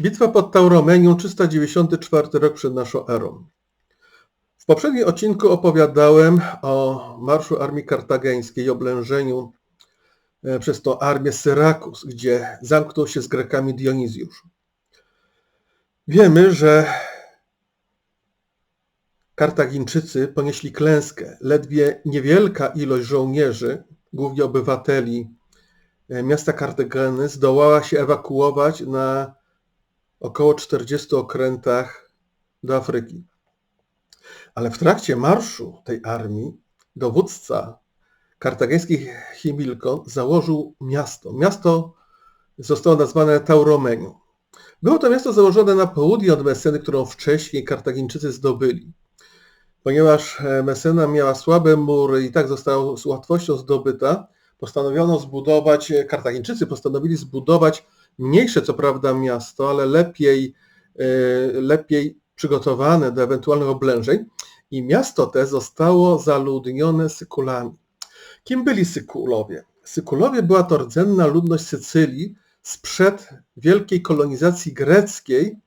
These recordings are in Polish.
Bitwa pod Tauromenią, 394 rok przed naszą erą. W poprzednim odcinku opowiadałem o marszu armii kartageńskiej i oblężeniu e, przez tą armię Syrakus, gdzie zamknął się z Grekami Dionizjusz. Wiemy, że Kartagińczycy ponieśli klęskę. Ledwie niewielka ilość żołnierzy, głównie obywateli e, miasta Kartageny, zdołała się ewakuować na około 40 okrętach do Afryki. Ale w trakcie marszu tej armii dowódca kartageński Himilkon założył miasto. Miasto zostało nazwane Tauromenium. Było to miasto założone na południe od Messeny, którą wcześniej Kartagińczycy zdobyli. Ponieważ e, Messena miała słabe mury i tak została z łatwością zdobyta, postanowiono zbudować, e, Kartagińczycy postanowili zbudować mniejsze co prawda miasto, ale lepiej, e, lepiej przygotowane do ewentualnych oblężeń i miasto te zostało zaludnione Sykulami. Kim byli Sykulowie? Sykulowie była to rdzenna ludność Sycylii sprzed wielkiej kolonizacji greckiej,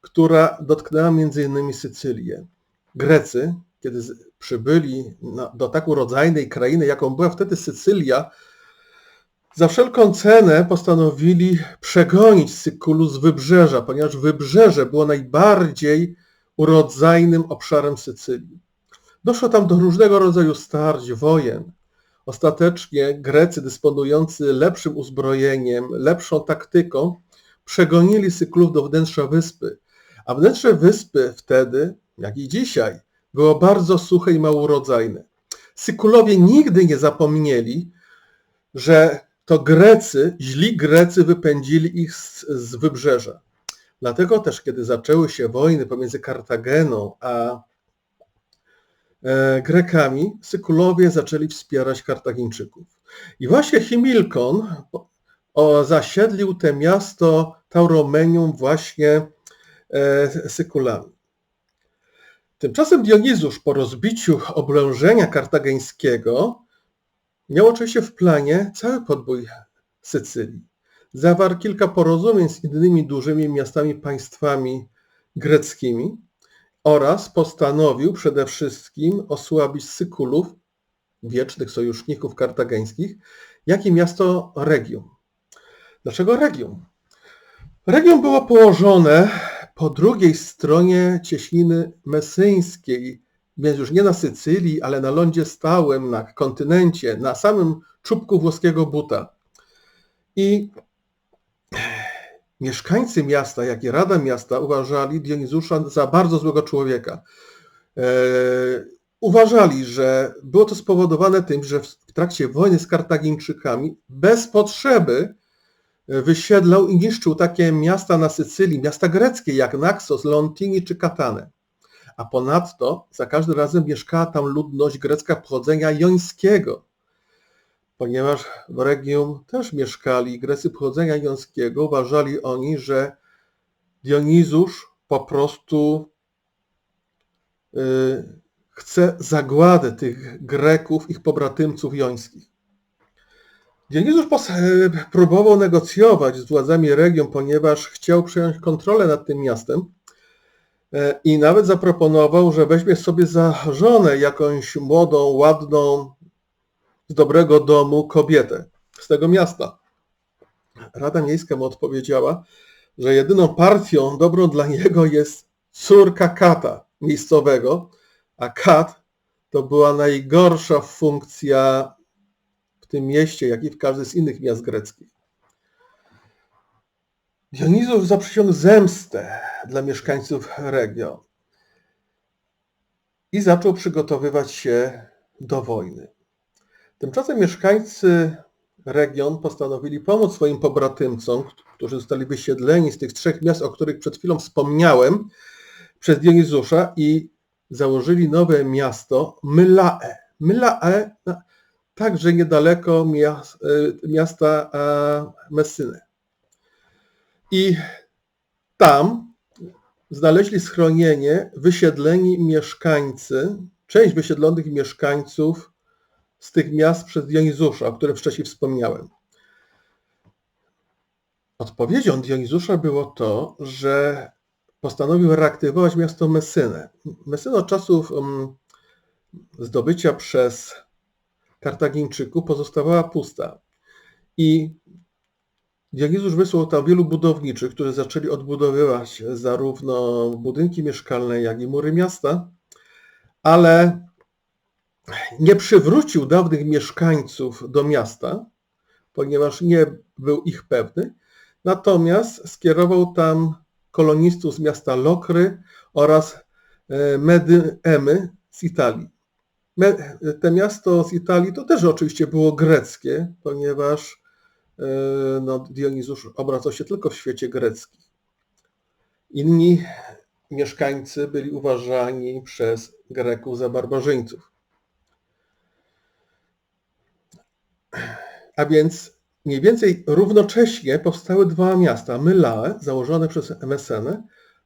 która dotknęła m.in. Sycylię. Grecy, kiedy przybyli do tak urodzajnej krainy, jaką była wtedy Sycylia, za wszelką cenę postanowili przegonić Sykulu z wybrzeża, ponieważ wybrzeże było najbardziej urodzajnym obszarem Sycylii. Doszło tam do różnego rodzaju starć, wojen. Ostatecznie Grecy dysponujący lepszym uzbrojeniem, lepszą taktyką, przegonili Syklów do wnętrza wyspy. A wnętrze wyspy wtedy, jak i dzisiaj, było bardzo suche i małurodzajne. Sykulowie nigdy nie zapomnieli, że to Grecy, źli Grecy wypędzili ich z, z wybrzeża. Dlatego też, kiedy zaczęły się wojny pomiędzy Kartageną a e, Grekami, Sykulowie zaczęli wspierać Kartagińczyków. I właśnie Himilkon zasiedlił te miasto Tauromenium właśnie e, Sykulami. Tymczasem Dionizusz po rozbiciu oblężenia kartageńskiego Miał oczywiście w planie cały podbój Sycylii. Zawarł kilka porozumień z innymi dużymi miastami państwami greckimi oraz postanowił przede wszystkim osłabić Sykulów, wiecznych sojuszników kartageńskich, jak i miasto Regium. Dlaczego Regium? Regium było położone po drugiej stronie cieśniny mesyńskiej, więc już nie na Sycylii, ale na lądzie stałym, na kontynencie, na samym czubku włoskiego buta. I mieszkańcy miasta, jak i Rada Miasta uważali Dionizusza za bardzo złego człowieka. E, uważali, że było to spowodowane tym, że w trakcie wojny z Kartagińczykami bez potrzeby wysiedlał i niszczył takie miasta na Sycylii, miasta greckie jak Naxos, Lontini czy Katane a ponadto za każdym razem mieszkała tam ludność grecka pochodzenia jońskiego, ponieważ w Regium też mieszkali Grecy pochodzenia jońskiego, uważali oni, że Dionizusz po prostu y, chce zagładę tych Greków, ich pobratymców jońskich. Dionizusz próbował negocjować z władzami Regium, ponieważ chciał przejąć kontrolę nad tym miastem, E, i nawet zaproponował, że weźmie sobie za żonę jakąś młodą, ładną, z dobrego domu kobietę z tego miasta. Rada Miejska mu odpowiedziała, że jedyną partią dobrą dla niego jest córka kata miejscowego, a kat to była najgorsza funkcja w tym mieście, jak i w każdym z innych miast greckich. Dionizów zaprzysiągł zemstę dla mieszkańców region i zaczął przygotowywać się do wojny. Tymczasem mieszkańcy region postanowili pomóc swoim pobratymcom, którzy zostali wysiedleni z tych trzech miast, o których przed chwilą wspomniałem, przez Dionizusza i założyli nowe miasto Mylae. Mylae także niedaleko miasta Messyny. I tam znaleźli schronienie wysiedleni mieszkańcy, część wysiedlonych mieszkańców z tych miast przez Jonizusza, o którym wcześniej wspomniałem. Odpowiedzią Dionizusza było to, że postanowił reaktywować miasto Mesynę. Mesynę od czasów um, zdobycia przez Kartagińczyków pozostawała pusta. I Dionizusz wysłał tam wielu budowniczych, którzy zaczęli odbudowywać zarówno budynki mieszkalne, jak i mury miasta, ale nie przywrócił dawnych mieszkańców do miasta, ponieważ nie był ich pewny, natomiast skierował tam kolonistów z miasta Lokry oraz e, Medyemy z Italii. Te miasto z Italii to też oczywiście było greckie, ponieważ no, Dionizusz obracał się tylko w świecie greckim. Inni mieszkańcy byli uważani przez Greków za barbarzyńców. A więc mniej więcej równocześnie powstały dwa miasta, Mylae, założone przez Mesenę,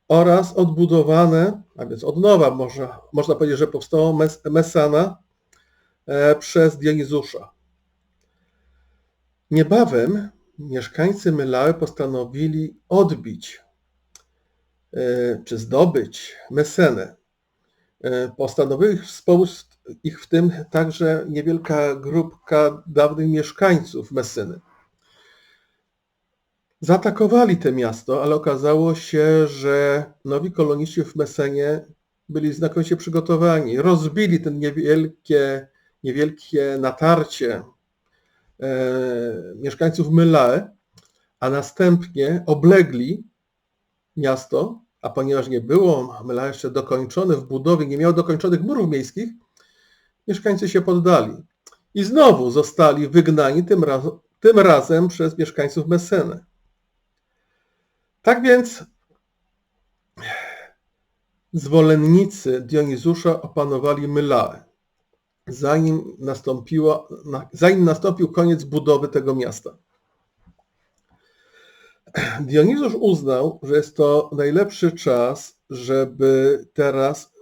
oraz odbudowane, a więc od nowa można, można powiedzieć, że powstało Mes Mesana e, przez Dionizusza. Niebawem mieszkańcy Mylae postanowili odbić e, czy zdobyć Mesenę. E, postanowił wspomóc ich w tym także niewielka grupka dawnych mieszkańców Messyny. Zaatakowali to miasto, ale okazało się, że nowi koloniści w Mesenie byli znakomicie przygotowani. Rozbili ten niewielkie, niewielkie natarcie mieszkańców Mylae, a następnie oblegli miasto, a ponieważ nie było Mylae jeszcze dokończone w budowie, nie miało dokończonych murów miejskich, mieszkańcy się poddali. I znowu zostali wygnani, tym, raz, tym razem przez mieszkańców Messeny. Tak więc zwolennicy Dionizusza opanowali Mylae, zanim, nastąpiło, zanim nastąpił koniec budowy tego miasta. Dionizusz uznał, że jest to najlepszy czas, żeby teraz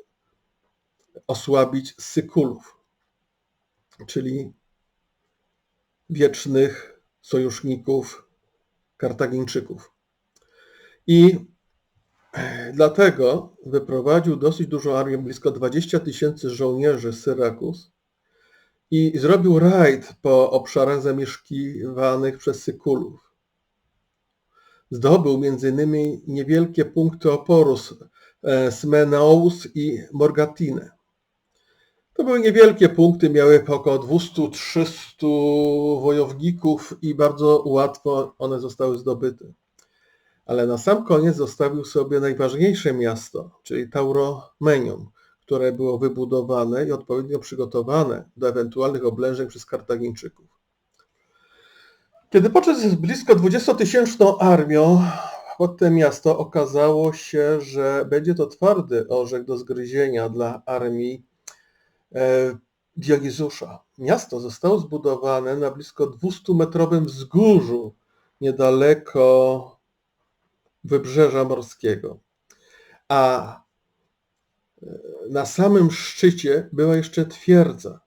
osłabić Sykulów, czyli wiecznych sojuszników Kartagińczyków. I dlatego wyprowadził dosyć dużą armię, blisko 20 tysięcy żołnierzy z Syrakus i zrobił rajd po obszarach zamieszkiwanych przez Sykulów. Zdobył m.in. niewielkie punkty oporu Smenous i Morgatine. To były niewielkie punkty, miały około 200-300 wojowników i bardzo łatwo one zostały zdobyte. Ale na sam koniec zostawił sobie najważniejsze miasto, czyli Tauromenium, które było wybudowane i odpowiednio przygotowane do ewentualnych oblężeń przez Kartagińczyków. Kiedy podszedł z blisko 20-tysięczną armią pod to miasto, okazało się, że będzie to twardy orzech do zgryzienia dla armii E, Dionizusza. Miasto zostało zbudowane na blisko 200-metrowym wzgórzu niedaleko wybrzeża morskiego. A na samym szczycie była jeszcze twierdza.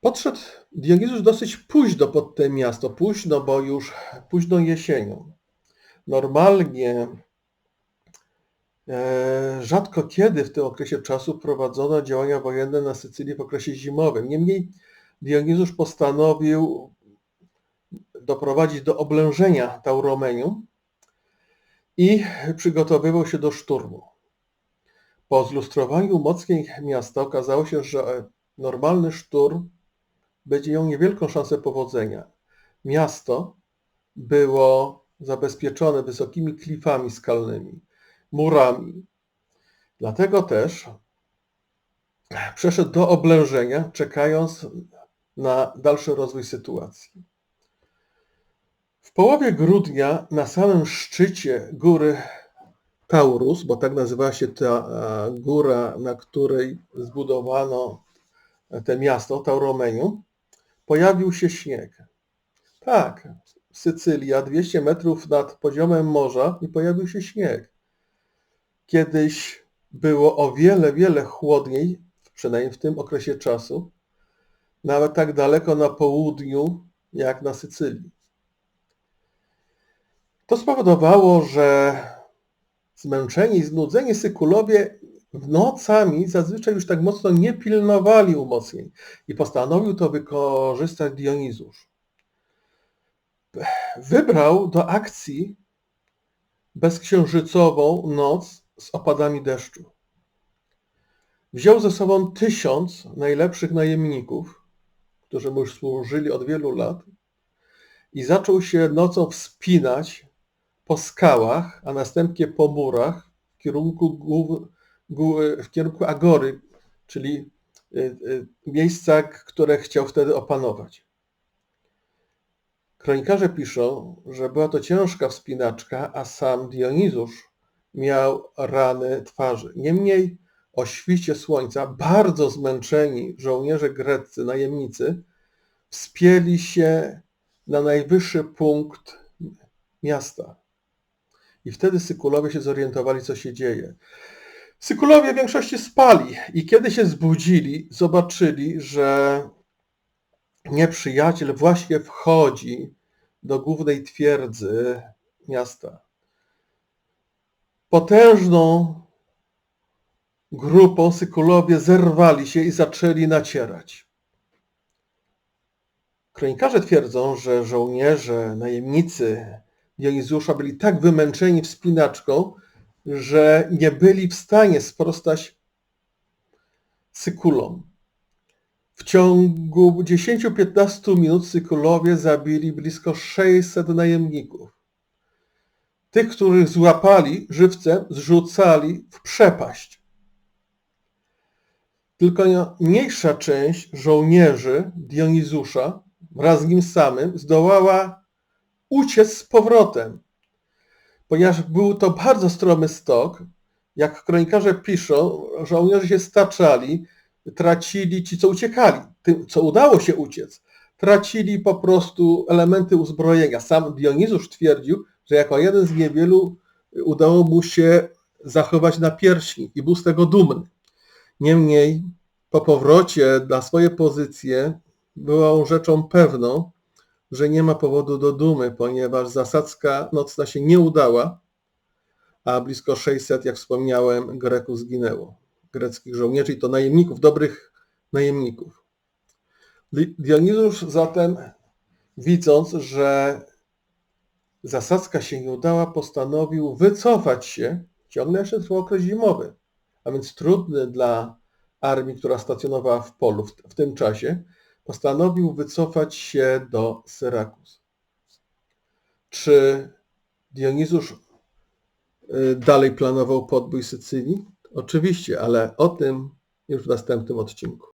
Podszedł Dionizus dosyć późno pod to miasto, późno, bo już późną jesienią. Normalnie E, rzadko kiedy w tym okresie czasu prowadzono działania wojenne na Sycylii w okresie zimowym. Niemniej Dionizusz postanowił doprowadzić do oblężenia Tauromenium i przygotowywał się do szturmu. Po zlustrowaniu mocniej miasta okazało się, że normalny szturm będzie miał niewielką szansę powodzenia. Miasto było zabezpieczone wysokimi klifami skalnymi murami. Dlatego też przeszedł do oblężenia, czekając na dalszy rozwój sytuacji. W połowie grudnia na samym szczycie góry Taurus, bo tak nazywała się ta góra, na której zbudowano te miasto, Tauromenium, pojawił się śnieg. Tak, Sycylia, 200 metrów nad poziomem morza i pojawił się śnieg. Kiedyś było o wiele, wiele chłodniej, przynajmniej w tym okresie czasu, nawet tak daleko na południu jak na Sycylii. To spowodowało, że zmęczeni znudzeni Sykulowie w nocami zazwyczaj już tak mocno nie pilnowali umocnień i postanowił to wykorzystać Dionizusz. Wybrał do akcji bezksiężycową noc z opadami deszczu. Wziął ze sobą tysiąc najlepszych najemników, którzy mu już służyli od wielu lat i zaczął się nocą wspinać po skałach, a następnie po murach w kierunku, głów, gó- w kierunku Agory, czyli y, y, miejsca, które chciał wtedy opanować. Kronikarze piszą, że była to ciężka wspinaczka, a sam Dionizusz miał rany twarzy. Niemniej o świcie słońca bardzo zmęczeni żołnierze greccy, najemnicy, wspięli się na najwyższy punkt miasta. I wtedy Sykulowie się zorientowali, co się dzieje. Sykulowie w większości spali i kiedy się zbudzili, zobaczyli, że nieprzyjaciel właśnie wchodzi do głównej twierdzy miasta. Potężną grupą Sykulowie zerwali się i zaczęli nacierać. Kronikarze twierdzą, że żołnierze, najemnicy Dionizusza byli tak wymęczeni wspinaczką, że nie byli w stanie sprostać Sykulom. W ciągu 10-15 minut Sykulowie zabili blisko 600 najemników. Tych, których złapali żywcem, zrzucali w przepaść. Tylko mniejsza część żołnierzy Dionizusza wraz z nim samym zdołała uciec z powrotem, ponieważ był to bardzo stromy stok. Jak kronikarze piszą, żołnierze się staczali, tracili ci, co uciekali, tym, co udało się uciec, tracili po prostu elementy uzbrojenia. Sam Dionizusz twierdził, że jako jeden z niewielu udało mu się zachować na piersi i był z tego dumny. Niemniej po powrocie na swoje pozycje było rzeczą pewną, że nie ma powodu do dumy, ponieważ zasadzka nocna się nie udała, a blisko 600, jak wspomniałem, Greków zginęło. Greckich żołnierzy i to najemników, dobrych najemników. Dionizusz zatem, widząc, że zasadzka się nie udała, postanowił wycofać się, ciągle jeszcze trwał okres zimowy, a więc trudny dla armii, która stacjonowała w polu w, w tym czasie, postanowił wycofać się do Syrakus. Czy Dionizusz y, dalej planował podbój Sycylii? Oczywiście, ale o tym już w następnym odcinku.